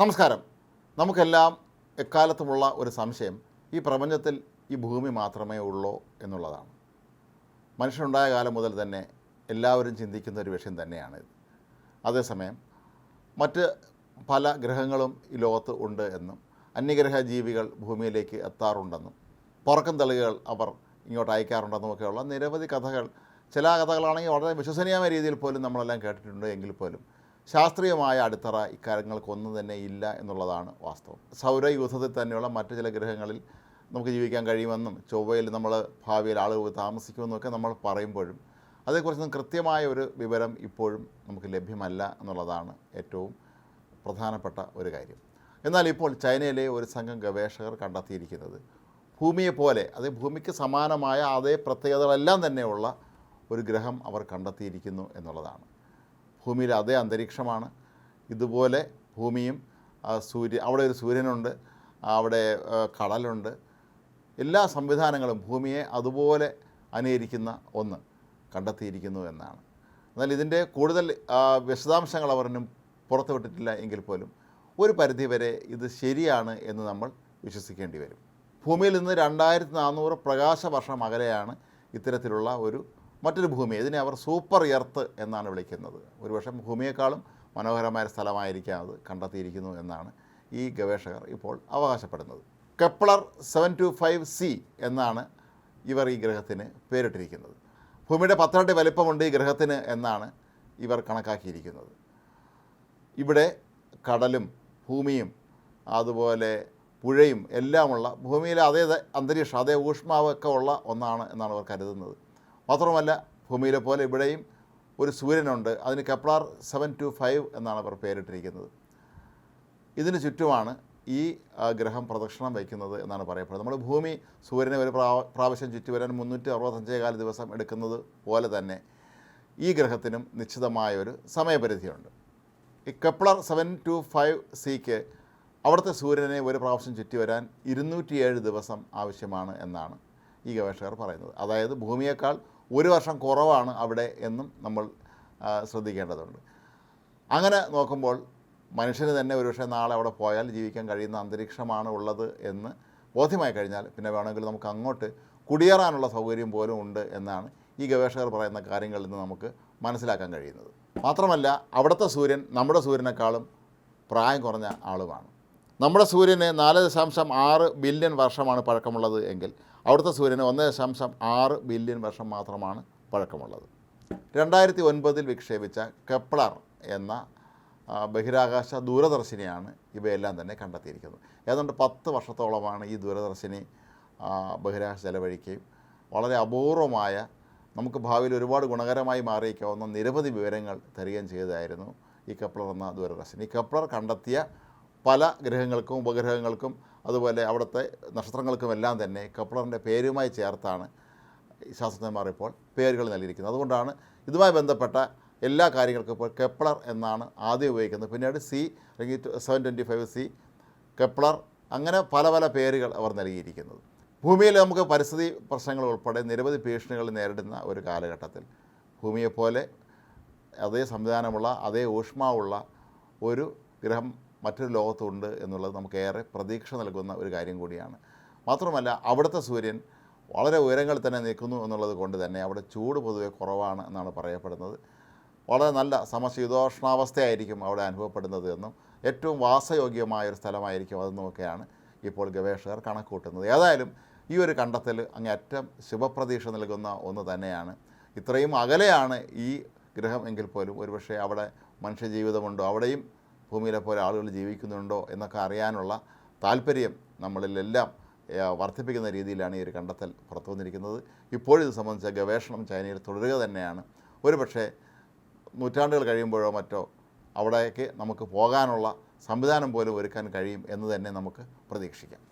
നമസ്കാരം. നമുക്കെല്ലാം എക്കാലത്തുമുള്ള ഒരു സംശയം. ഈ പ്രപഞ്ചത്തിൽ ഈ ഭൂമി മാത്രമേ ഉള്ളൂ എന്നുള്ളതാണ്. മനുഷ്യനുണ്ടായ കാലം മുതൽ തന്നെ എല്ലാവരും ചിന്തിക്കുന്ന ഒരു വിഷയം തന്നെയാണ് അതേസമയം മറ്റ് പല ഗ്രഹങ്ങളും ഈ ലോകത്ത് ഉണ്ട് എന്നും അന്യഗ്രഹ ജീവികൾ ഭൂമിയിലേക്ക് എത്താറുണ്ടെന്നും പുറക്കം തെളിവുകൾ അവർ ഇങ്ങോട്ട് അയക്കാറുണ്ടെന്നും ഒക്കെയുള്ള നിരവധി കഥകൾ. ചില കഥകളാണെങ്കിൽ വളരെ വിശ്വസനീയമായ രീതിയിൽ പോലും നമ്മളെല്ലാം കേട്ടിട്ടുണ്ട് എങ്കിൽ പോലും. ശാസ്ത്രീയമായ അടിത്തറ ഇക്കാര്യങ്ങൾക്കൊന്നും തന്നെ ഇല്ല എന്നുള്ളതാണ് വാസ്തവം. സൗരയൂഥത്തിൽ തന്നെയുള്ള മറ്റ് ചില ഗ്രഹങ്ങളിൽ നമുക്ക് ജീവിക്കാൻ കഴിയുമെന്നും ചൊവ്വയിൽ നമ്മൾ ഭാവിയിൽ ആളുകൾ താമസിക്കുമെന്നൊക്കെ നമ്മൾ പറയുമ്പോഴും അതേക്കുറിച്ചൊന്നും കൃത്യമായ ഒരു വിവരം ഇപ്പോഴും നമുക്ക് ലഭ്യമല്ല എന്നുള്ളതാണ് ഏറ്റവും പ്രധാനപ്പെട്ട ഒരു കാര്യം. എന്നാൽ ഇപ്പോൾ ചൈനയിലെ ഒരു സംഘം ഗവേഷകർ കണ്ടെത്തിയിരിക്കുന്നത് ഭൂമിയെ പോലെ അതേ ഭൂമിക്ക് സമാനമായ അതേ പ്രത്യേകതകളെല്ലാം തന്നെയുള്ള ഒരു ഗ്രഹം അവർ കണ്ടെത്തിയിരിക്കുന്നു എന്നുള്ളതാണ്. ഭൂമിയിലെ അതേ അന്തരീക്ഷമാണ്. ഇതുപോലെ ഭൂമിയും സൂര്യ അവിടെ ഒരു സൂര്യനുണ്ട് അവിടെ കടലുണ്ട്. എല്ലാ സംവിധാനങ്ങളും ഭൂമിയെ അതുപോലെ അനുകരിക്കുന്ന ഒന്ന് കണ്ടെത്തിയിരിക്കുന്നു എന്നാണ്. എന്നാൽ ഇതിന്റെ കൂടുതൽ വിശദാംശങ്ങൾ അവരൊന്നും പുറത്തുവിട്ടിട്ടില്ല എങ്കിൽ പോലും ഒരു പരിധിവരെ ഇത് ശരിയാണ് എന്ന് നമ്മൾ വിശ്വസിക്കേണ്ടി വരും. ഭൂമിയിൽ നിന്ന് രണ്ടായിരത്തി നാനൂറ് പ്രകാശ വർഷം അകലെയാണ് ഇത്തരത്തിലുള്ള ഒരു മറ്റൊരു ഭൂമി ഇതിനെ അവർ സൂപ്പർ എർത്ത് എന്നാണ് വിളിക്കുന്നത്. ഒരുപക്ഷെ ഭൂമിയേക്കാളും മനോഹരമായ സ്ഥലമായിരിക്കാം അത് കണ്ടെത്തിയിരിക്കുന്നു എന്നാണ് ഈ ഗവേഷകർ ഇപ്പോൾ അവകാശപ്പെടുന്നത്. Kepler seven two five C എന്നാണ് ഇവർ ഈ ഗ്രഹത്തിന് പേരിട്ടിരിക്കുന്നത്. ഭൂമിയുടെ പത്തിരട്ടി വലിപ്പമുണ്ട് ഈ ഗ്രഹത്തിന് എന്നാണ് ഇവർ കണക്കാക്കിയിരിക്കുന്നത്. ഇവിടെ കടലും ഭൂമിയും അതുപോലെ പുഴയും എല്ലാമുള്ള ഭൂമിയിലെ അതേ അന്തരീക്ഷം അതേ ഊഷ്മാവൊക്കെ ഉള്ള ഒന്നാണ് എന്നാണ് അവർ കരുതുന്നത്. മാത്രമല്ല ഭൂമിയിലെ പോലെ ഇവിടെയും ഒരു സൂര്യനുണ്ട്. അതിന് കെപ്ലർ സെവൻ ടു ഫൈവ് എന്നാണ് അവർ പേരിട്ടിരിക്കുന്നത്. ഇതിന് ചുറ്റുമാണ് ഈ ഗ്രഹം പ്രദക്ഷിണം വയ്ക്കുന്നത് എന്നാണ് പറയപ്പെടുന്നത്. നമ്മൾ ഭൂമി സൂര്യനെ ഒരു പ്രാവ പ്രാവശ്യം ചുറ്റി വരാൻ മുന്നൂറ്റി അറുപത്തഞ്ചേ കാല ദിവസം എടുക്കുന്നത് പോലെ തന്നെ ഈ ഗ്രഹത്തിനും നിശ്ചിതമായൊരു സമയപരിധിയുണ്ട്. ഈ കെപ്ലർ സെവൻ ടു ഫൈവ് സിക്ക് അവിടുത്തെ സൂര്യനെ ഒരു പ്രാവശ്യം ചുറ്റി വരാൻ ഇരുന്നൂറ്റിയേഴ് ദിവസം ആവശ്യമാണ് എന്നാണ് ഈ ഗവേഷകർ പറയുന്നത്. അതായത് ഭൂമിയേക്കാൾ ഒരു വർഷം കുറവാണ് അവിടെ എന്നും നമ്മൾ ശ്രദ്ധിക്കേണ്ടതുണ്ട്. അങ്ങനെ നോക്കുമ്പോൾ മനുഷ്യന് തന്നെ ഒരുപക്ഷെ നാളെ അവിടെ പോയാൽ ജീവിക്കാൻ കഴിയുന്ന അന്തരീക്ഷമാണ് ഉള്ളത് എന്ന് ബോധ്യമായി കഴിഞ്ഞാൽ പിന്നെ വേണമെങ്കിൽ നമുക്ക് അങ്ങോട്ട് കുടിയേറാനുള്ള സൗകര്യം പോലും ഉണ്ട് എന്നാണ് ഈ ഗവേഷകർ പറയുന്ന കാര്യങ്ങളിൽ നിന്ന് നമുക്ക് മനസ്സിലാക്കാൻ കഴിയുന്നത്. മാത്രമല്ല അവിടുത്തെ സൂര്യൻ നമ്മുടെ സൂര്യനേക്കാളും പ്രായം കുറഞ്ഞ ആളുമാണ്. നമ്മുടെ സൂര്യന് നാല് ദശാംശം ആറ് ബില്യൺ വർഷമാണ് പഴക്കമുള്ളത് എങ്കിൽ അവിടുത്തെ സൂര്യന് ഒന്ന് ദശാംശം ആറ് ബില്യൺ വർഷം മാത്രമാണ് പഴക്കമുള്ളത്. രണ്ടായിരത്തി ഒൻപതിൽ വിക്ഷേപിച്ച കെപ്ലർ എന്ന ബഹിരാകാശ ദൂരദർശിനിയാണ് ഇവയെല്ലാം തന്നെ കണ്ടെത്തിയിരിക്കുന്നത്. ഏതാണ്ട് പത്ത് വർഷത്തോളമാണ് ഈ ദൂരദർശിനി ബഹിരാകാശ ചെലവഴിക്കുകയും വളരെ അപൂർവമായ നമുക്ക് ഭാവിയിൽ ഒരുപാട് ഗുണകരമായി മാറിയേക്കാവുന്ന നിരവധി വിവരങ്ങൾ തരികയും ചെയ്തതായിരുന്നു ഈ കെപ്ലർ എന്ന ദൂരദർശിനി. ഈ കെപ്ലർ കണ്ടെത്തിയ പല ഗ്രഹങ്ങൾക്കും ഉപഗ്രഹങ്ങൾക്കും അതുപോലെ അവിടുത്തെ നക്ഷത്രങ്ങൾക്കുമെല്ലാം തന്നെ കപ്ലറിന്റെ പേരുമായി ചേർത്താണ് ശാസ്ത്രജ്ഞന്മാർ ഇപ്പോൾ പേരുകൾ നൽകിയിരിക്കുന്നത്. അതുകൊണ്ടാണ് ഇതുമായി ബന്ധപ്പെട്ട എല്ലാ കാര്യങ്ങൾക്കും ഇപ്പോൾ കെപ്ലർ എന്നാണ് ആദ്യം ഉപയോഗിക്കുന്നത്. പിന്നീട് സി അല്ലെങ്കിൽ seven twenty five C Kepler അങ്ങനെ പല പല പേരുകൾ അവർ നൽകിയിരിക്കുന്നത്. ഭൂമിയിൽ നമുക്ക് പരിസ്ഥിതി പ്രശ്നങ്ങൾ ഉൾപ്പെടെ നിരവധി ഭീഷണികൾ നേരിടുന്ന ഒരു കാലഘട്ടത്തിൽ ഭൂമിയെപ്പോലെ അതേ സംവിധാനമുള്ള അതേ ഊഷ്മാവുള്ള ഒരു ഗ്രഹം മറ്റൊരു ലോകത്തുണ്ട് എന്നുള്ളത് നമുക്കേറെ പ്രതീക്ഷ നൽകുന്ന ഒരു കാര്യം കൂടിയാണ്. മാത്രമല്ല അവിടുത്തെ സൂര്യൻ വളരെ ഉയരങ്ങളിൽ തന്നെ നിൽക്കുന്നു എന്നുള്ളത് കൊണ്ട് തന്നെ അവിടെ ചൂട് പൊതുവെ കുറവാണ് എന്നാണ് പറയപ്പെടുന്നത്. വളരെ നല്ല സമശീതോഷ്ണാവസ്ഥയായിരിക്കും അവിടെ അനുഭവപ്പെടുന്നത് എന്നും ഏറ്റവും വാസയോഗ്യമായ ഒരു സ്ഥലമായിരിക്കും അതെന്നൊക്കെയാണ് ഇപ്പോൾ ഗവേഷകർ കണക്കൂട്ടുന്നത് ഏതായാലും ഈ ഒരു കണ്ടെത്തൽ അങ്ങേറ്റം ശുഭപ്രതീക്ഷ നൽകുന്ന ഒന്ന് തന്നെയാണ്. ഇത്രയും അകലെയാണ് ഈ ഗ്രഹം എങ്കിൽ പോലും ഒരുപക്ഷെ അവിടെ മനുഷ്യജീവിതമുണ്ടോ അവിടെയും ഭൂമിയിലെ പോലെ ആളുകൾ ജീവിക്കുന്നുണ്ടോ എന്നൊക്കെ അറിയാനുള്ള താല്പര്യം നമ്മളിലെല്ലാം വർദ്ധിപ്പിക്കുന്ന രീതിയിലാണ് ഈ ഒരു കണ്ടെത്തൽ പുറത്തു വന്നിരിക്കുന്നത്. ഇപ്പോഴിത് സംബന്ധിച്ച ഗവേഷണം ചൈനയിൽ തുടരുക തന്നെയാണ്. ഒരുപക്ഷെ നൂറ്റാണ്ടുകൾ കഴിയുമ്പോഴോ മറ്റോ അവിടേക്ക് നമുക്ക് പോകാനുള്ള സംവിധാനം പോലും ഒരുക്കാൻ കഴിയും എന്ന് തന്നെ നമുക്ക് പ്രതീക്ഷിക്കാം.